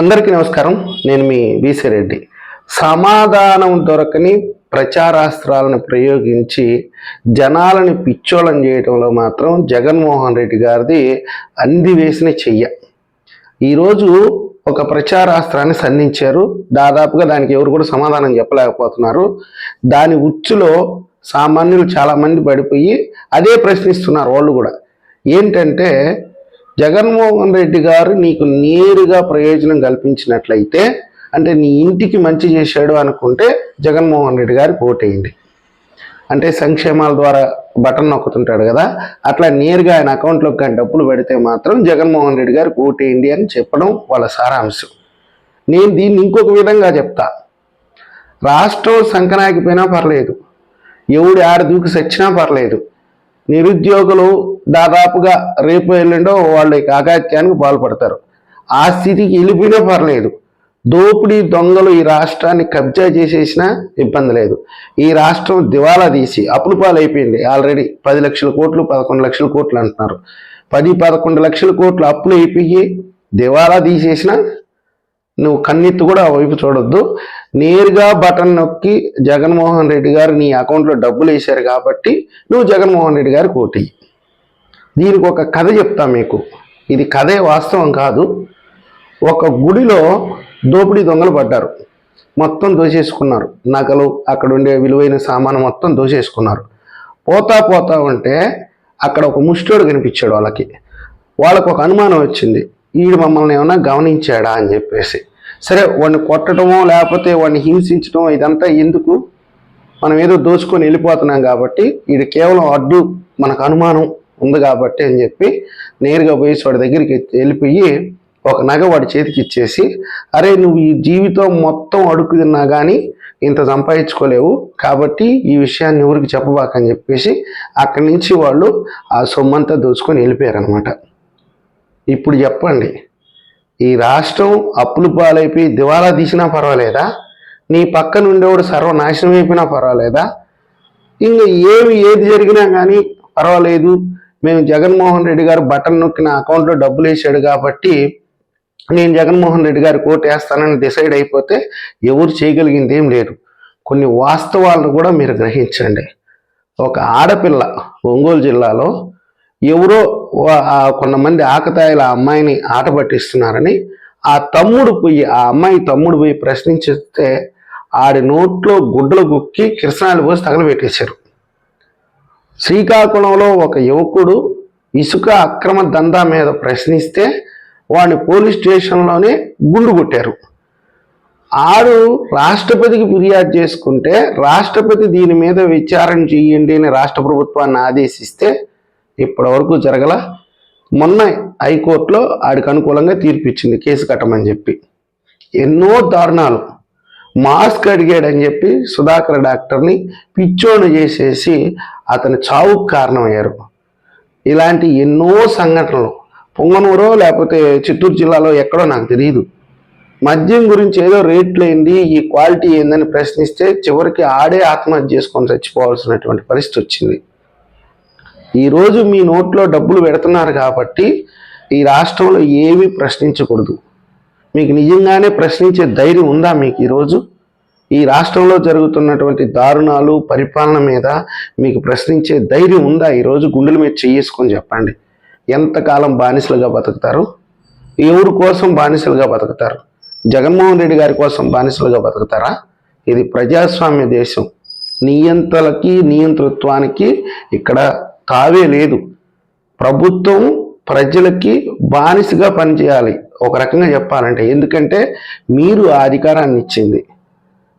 అందరికీ నమస్కారం. నేను మీ వీసీ రెడ్డి. సమాధానం దొరకని ప్రచారాస్త్రాలను ప్రయోగించి జనాలని పిచ్చోళం చేయడంలో మాత్రం జగన్మోహన్ రెడ్డి గారిది అంది వేసిన చెయ్య. ఈరోజు ఒక ప్రచారాస్త్రాన్ని సంధించారు. దాదాపుగా దానికి ఎవరు కూడా సమాధానం చెప్పలేకపోతున్నారు. దాని ఉచ్చులో సామాన్యులు చాలామంది పడిపోయి అదే ప్రశ్నిస్తున్నారు వాళ్ళు కూడా. ఏంటంటే జగన్మోహన్ రెడ్డి గారు నీకు నేరుగా ప్రయోజనం కల్పించినట్లయితే అంటే నీ ఇంటికి మంచి చేశాడు అనుకుంటే జగన్మోహన్ రెడ్డి గారికి ఓటేయండి. అంటే సంక్షేమాల ద్వారా బటన్ నొక్కుతుంటాడు కదా అట్లా నేరుగా ఆయన అకౌంట్లోకి కానీ డబ్బులు పెడితే మాత్రం జగన్మోహన్ రెడ్డి గారికి ఓటేయండి అని చెప్పడం వాళ్ళ సారాంశం. నేను దీన్ని ఇంకొక విధంగా చెప్తా. రాష్ట్రం సంకనాకిపోయినా పర్లేదు ఎవడు ఆడ దూకి సచ్చినా పర్లేదు నిరుద్యోగులు దాదాపుగా రేపు ఎల్లుండో వాళ్ళ యొక్క అగాత్యానికి పాల్పడతారు. ఆ స్థితికి వెళ్ళిపోయినా పర్లేదు. దోపిడీ దొంగలు ఈ రాష్ట్రాన్ని కబ్జా చేసేసినా ఇబ్బంది లేదు. ఈ రాష్ట్రం దివాలా తీసి అప్పుల పాలు అయిపోయింది ఆల్రెడీ పది లక్షల కోట్లు పదకొండు లక్షల కోట్లు అంటున్నారు. పది పదకొండు లక్షల కోట్లు అప్పులు అయిపోయి దివాలా తీసేసినా నువ్వు కన్నెత్తి కూడా ఆ వైపు చూడొద్దు. నేరుగా బటన్ నొక్కి జగన్మోహన్ రెడ్డి గారు నీ అకౌంట్లో డబ్బులు వేశారు కాబట్టి నువ్వు జగన్మోహన్ రెడ్డి గారికి ఓటి దీనికి ఒక కథ చెప్తా మీకు. ఇది కథే వాస్తవం కాదు. ఒక గుడిలో దోపిడీ దొంగలు పడ్డారు. మొత్తం దోచేసుకున్నారు. నగలు అక్కడ ఉండే విలువైన సామాను మొత్తం దోచేసుకున్నారు. పోతా పోతా ఉంటే అక్కడ ఒక ముష్టోడు కనిపించాడు వాళ్ళకి. వాళ్ళకు ఒక అనుమానం వచ్చింది. వీడు మమ్మల్ని ఏమైనా గమనించాడా అని చెప్పేసి. సరే వాడిని కొట్టడమో లేకపోతే వాడిని హింసించడమో ఇదంతా ఎందుకు? మనం ఏదో దోచుకొని వెళ్ళిపోతున్నాం కాబట్టి ఇది కేవలం అడ్డు మనకు అనుమానం ఉంది కాబట్టి అని చెప్పి నేరుగా పోయి వాడి దగ్గరికి వెళ్ళిపోయి ఒక నగ వాడి చేతికి ఇచ్చేసి అరే నువ్వు ఈ జీవితం మొత్తం అడుగు తిన్నా కానీ ఇంత సంపాదించుకోలేవు కాబట్టి ఈ విషయాన్ని ఎవరికి చెప్పబాకని చెప్పేసి అక్కడి నుంచి వాళ్ళు ఆ సొమ్మంతా దోచుకొని వెళ్ళిపోయారనమాట ఇప్పుడు చెప్పండి ఈ రాష్ట్రం అప్పులు పాలైపోయి దివాలా తీసినా పర్వాలేదా? నీ పక్కన ఉండేవాడు సర్వనాశనం అయిపోయినా పర్వాలేదా? ఇంకా ఏమి ఏది జరిగినా కానీ పర్వాలేదు. మేము జగన్మోహన్ రెడ్డి గారు బటన్ నొక్కి నా అకౌంట్లో డబ్బులు వేసాడు కాబట్టి నేను జగన్మోహన్ రెడ్డి గారి కోట్ వేస్తానని డిసైడ్ అయిపోతే ఎవరు చేయగలిగింది ఏం లేదు. కొన్ని వాస్తవాలను కూడా మీరు గ్రహించండి. ఒక ఆడపిల్ల ఒంగోలు జిల్లాలో ఎవరో కొంతమంది ఆకతాయిల ఆ అమ్మాయిని ఆట పట్టిస్తున్నారని ఆ తమ్ముడు పోయి ఆ అమ్మాయి తమ్ముడు పోయి ప్రశ్నించితే ఆడి నోట్లో గుడ్డలు గుక్కి కిరసనాలు పోసి తగలబెట్టేశారు. శ్రీకాకుళంలో ఒక యువకుడు ఇసుక అక్రమ దందా మీద ప్రశ్నిస్తే వాడిని పోలీస్ స్టేషన్లోనే గుండు కొట్టారు. ఆడు రాష్ట్రపతికి ఫిర్యాదు చేసుకుంటే రాష్ట్రపతి దీని మీద విచారణ చేయండి అని రాష్ట్ర ప్రభుత్వాన్ని ఆదేశిస్తే ఇప్పటి వరకు జరగల మొన్న హైకోర్టులో ఆడికి అనుకూలంగా తీర్పు ఇచ్చింది కేసు కట్టమని చెప్పి. ఎన్నో దారుణాలు. మాస్క్ అడిగాడని చెప్పి సుధాకర్ డాక్టర్ని పిచ్చోను చేసేసి అతని చావుకు కారణమయ్యారు. ఇలాంటి ఎన్నో సంఘటనలు. పొంగనూరో లేకపోతే చిత్తూరు జిల్లాలో ఎక్కడో నాకు తెలియదు మద్యం గురించి ఏదో రేట్లు ఏంది ఈ క్వాలిటీ ఏందని ప్రశ్నిస్తే చివరికి ఆడే ఆత్మహత్య చేసుకొని చచ్చిపోవాల్సినటువంటి పరిస్థితి వచ్చింది. ఈరోజు మీ నోట్లో డబ్బులు పెడుతున్నారు కాబట్టి ఈ రాష్ట్రంలో ఏమీ ప్రశ్నించకూడదు. మీకు నిజంగానే ప్రశ్నించే ధైర్యం ఉందా మీకు ఈరోజు ఈ రాష్ట్రంలో జరుగుతున్నటువంటి దారుణాలు పరిపాలన మీద మీకు ప్రశ్నించే ధైర్యం ఉందా ఈరోజు గుండెల మీద చేసుకొని చెప్పండి. ఎంతకాలం బానిసలుగా బతుకుతారు? ఎవరి కోసం బానిసలుగా బతుకుతారు? జగన్మోహన్ రెడ్డి గారి కోసం బానిసలుగా బతుకుతారా? ఇది ప్రజాస్వామ్య దేశం. నియంత్రలకి నియంతృత్వానికి ఇక్కడ తావే లేదు. ప్రభుత్వం ప్రజలకి బానిసగా పనిచేయాలి. ఒక రకంగా చెప్పాలంటే ఎందుకంటే మీరు ఆ అధికారాన్ని ఇచ్చింది.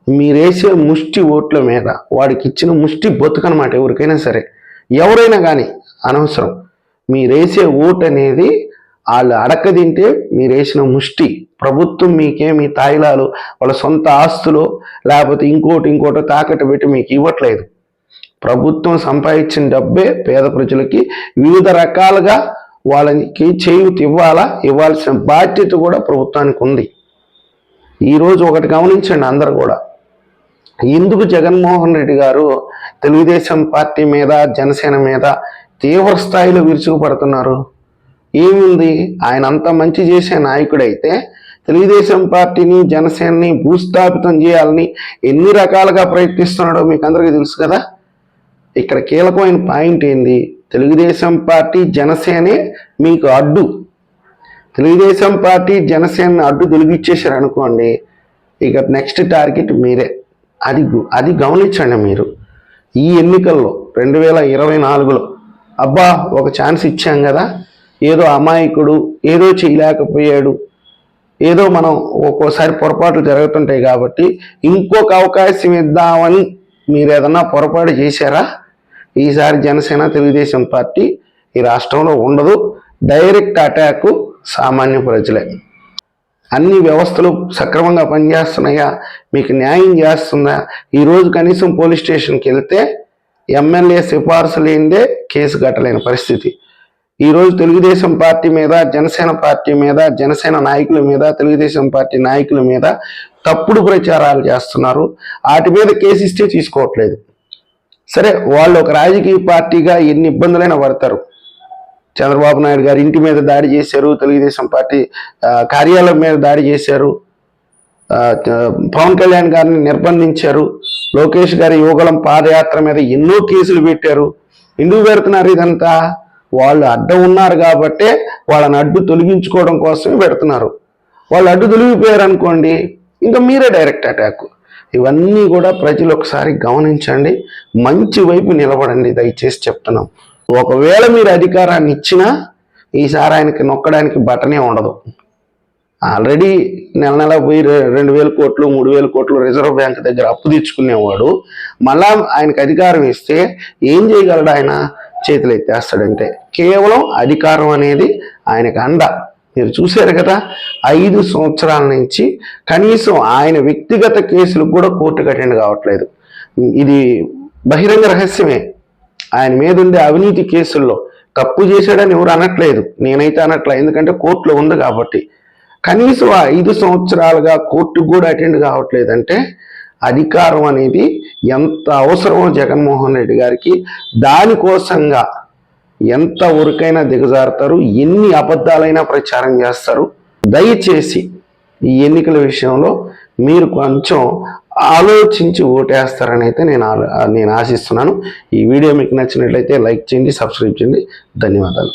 మీరేసే ముష్టి ఓట్ల మీద వాడికి ఇచ్చిన ముష్టి బతుకనమాట ఎవరికైనా సరే. ఎవరైనా కానీ అనవసరం. మీరేసే ఓటు అనేది వాళ్ళు అడక్క తింటే మీరేసిన ముష్టి. ప్రభుత్వం మీకేమి తాయిలాలు వాళ్ళ సొంత ఆస్తులు లేకపోతే ఇంకోటి ఇంకోటో తాకట్టు పెట్టి మీకు ఇవ్వట్లేదు. ప్రభుత్వం సంపాదించిన డబ్బే పేద ప్రజలకి వివిధ రకాలుగా వాళ్ళకి చేయూతి ఇవ్వాలా? ఇవ్వాల్సిన బాధ్యత కూడా ప్రభుత్వానికి ఉంది. ఈరోజు ఒకటి గమనించండి అందరు కూడా. ఎందుకు జగన్మోహన్ రెడ్డి గారు తెలుగుదేశం పార్టీ మీద జనసేన మీద తీవ్ర స్థాయిలో విరుచుకుపడుతున్నారు. ఏముంది? ఆయన అంత మంచి చేసే నాయకుడైతే తెలుగుదేశం పార్టీని జనసేనని భూస్థాపితం చేయాలని ఎన్ని రకాలుగా ప్రయత్నిస్తున్నాడో మీకు అందరికీ తెలుసు కదా. ఇక్కడ కీలకమైన పాయింట్ ఏంది? తెలుగుదేశం పార్టీ జనసేనే మీకు అడ్డు. తెలుగుదేశం పార్టీ జనసేన అడ్డు తొలగిచ్చేసారు అనుకోండి ఇక నెక్స్ట్ టార్గెట్ మీరే. అది అది గమనించండి మీరు. ఈ ఎన్నికల్లో రెండు వేల ఇరవై నాలుగులో అబ్బా ఒక ఛాన్స్ ఇచ్చాం కదా. ఏదో అమాయకుడు ఏదో చేయలేకపోయాడు. ఏదో మనం ఒక్కోసారి పొరపాట్లు జరుగుతుంటాయి కాబట్టి ఇంకొక అవకాశం ఇద్దామని మీరు ఏదన్నా పొరపాటు చేశారా? ఈసారి జనసేన తెలుగుదేశం పార్టీ ఈ రాష్ట్రంలో ఉండదు. డైరెక్ట్ అటాక్ సామాన్య ప్రజలే. అన్ని వ్యవస్థలు సక్రమంగా పనిచేస్తున్నాయా? మీకు న్యాయం చేస్తుందా? ఈరోజు కనీసం పోలీస్ స్టేషన్కి వెళ్తే ఎమ్మెల్యే సిఫార్సు లేనిదే కేసు కట్టలేని పరిస్థితి. ఈరోజు తెలుగుదేశం పార్టీ మీద జనసేన పార్టీ మీద జనసేన నాయకుల మీద తెలుగుదేశం పార్టీ నాయకుల మీద తప్పుడు ప్రచారాలు చేస్తున్నారు. వాటి మీద కేసు ఇస్తే తీసుకోవట్లేదు. సరే వాళ్ళు ఒక రాజకీయ పార్టీగా ఎన్ని ఇబ్బందులైనా పడతారు. చంద్రబాబు నాయుడు గారి ఇంటి మీద దాడి చేశారు తెలుగుదేశం పార్టీ కార్యాలయం మీద దాడి చేశారు పవన్ కళ్యాణ్ గారిని నిర్బంధించారు లోకేష్ గారి యువగలం పాదయాత్ర మీద ఎన్నో కేసులు పెట్టారు. ఎందుకు పెడుతున్నారు ఇదంతా? వాళ్ళు అడ్డం ఉన్నారు కాబట్టే వాళ్ళని అడ్డు తొలగించుకోవడం కోసమే పెడుతున్నారు. వాళ్ళు అడ్డు తొలగిపోయారు అనుకోండి ఇంకా మీరే డైరెక్ట్ అటాక్. ఇవన్నీ కూడా ప్రజలు ఒకసారి గమనించండి. మంచి వైపు నిలబడండి దయచేసి చెప్తున్నాం. ఒకవేళ మీరు అధికారాన్ని ఇచ్చినా ఈసారి ఆయనకి నొక్కడానికి బటనే ఉండదు. ఆల్రెడీ నెల నెల పోయి రెండు వేల కోట్లు మూడు వేల కోట్లు రిజర్వ్ బ్యాంక్ దగ్గర అప్పు తెచ్చుకునేవాడు. మళ్ళా ఆయనకి అధికారం ఇస్తే ఏం చేయగలడు ఆయన? చేతులు ఎత్తేస్తాడంటే కేవలం అధికారం అనేది ఆయనకు అండ. మీరు చూశారు కదా ఐదు సంవత్సరాల నుంచి కనీసం ఆయన వ్యక్తిగత కేసులకు కూడా కోర్టుకు అటెండ్ కావట్లేదు. ఇది బహిరంగ రహస్యమే. ఆయన మీద ఉండే అవినీతి కేసుల్లో తప్పు చేశాడని ఎవరు అనట్లేదు. నేనైతే అనట్లే ఎందుకంటే కోర్టులో ఉంది కాబట్టి. కనీసం ఐదు సంవత్సరాలుగా కోర్టుకు కూడా అటెండ్ కావట్లేదంటే అధికారం అనేది ఎంత అవసరమో జగన్మోహన్ రెడ్డి గారికి దానికోసంగా ఎంత ఊరికైనా దిగజారుతారు ఎన్ని అబద్ధాలైనా ప్రచారం చేస్తారు. దయచేసి ఈ ఎన్నికల విషయంలో మీరు కొంచెం ఆలోచించి ఓటేస్తారని అయితే నేను ఆలో- నేను ఆశిస్తున్నాను. ఈ వీడియో మీకు నచ్చినట్లయితే లైక్ చేయండి సబ్స్క్రైబ్ చేయండి. ధన్యవాదాలు.